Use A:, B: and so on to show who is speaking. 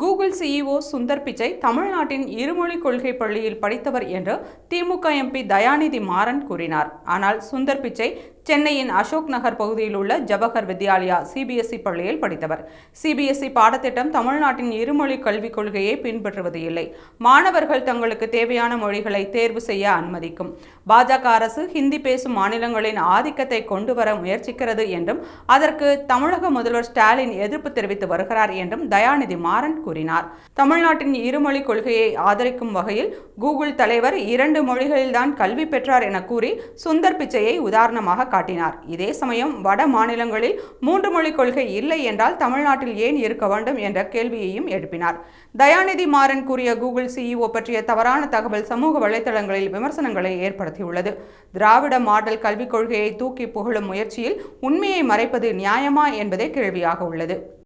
A: Google CEO Sundar Pichai தமிழ்நாட்டின் இருமொழி கொள்கை பள்ளியில் படித்தவர் என்று திமுக எம்பி தயாநிதி மாறன் கூறினார். ஆனால் சுந்தர் பிச்சை சென்னையின் அசோக் நகர் பகுதியில் உள்ள ஜவஹர் வித்யாலயா சிபிஎஸ்இ பள்ளியில் படித்தவர். சிபிஎஸ்இ பாடத்திட்டம் தமிழ்நாட்டின் இருமொழி கல்விக் கொள்கையை பின்பற்றுவது இல்லை. மாணவர்கள் தங்களுக்கு தேவையான மொழிகளை தேர்வு செய்ய அனுமதிக்கும். பாஜக அரசு ஹிந்தி பேசும் மாநிலங்களின் ஆதிக்கத்தை கொண்டு வர முயற்சிக்கிறது என்றும் அதற்கு தமிழக முதல்வர் ஸ்டாலின் எதிர்ப்பு தெரிவித்து வருகிறார் என்றும் தயாநிதி மாறன் கூறினார். தமிழ்நாட்டின் இருமொழி கொள்கையை ஆதரிக்கும் வகையில் கூகுள் தலைவர் இரண்டு மொழிகளில்தான் கல்வி பெற்றார் என கூறி சுந்தர் பிச்சையை உதாரணமாக காட்டினார். இதே சமயம் வட மாநிலங்களில் மூன்று மொழிக் கொள்கை இல்லை என்றால் தமிழ்நாட்டில் ஏன் இருக்க வேண்டும் என்ற கேள்வியையும் எழுப்பினார். தயாநிதி மாறன் கூறிய கூகுள் சிஇஓ பற்றிய தவறான தகவல் சமூக வலைதளங்களில் விமர்சனங்களை ஏற்படுத்தியுள்ளது. திராவிட மாடல் கல்விக் கொள்கையை தூக்கி புகழும் முயற்சியில் உண்மையை மறைப்பது நியாயமா என்பதே கேள்வியாக உள்ளது.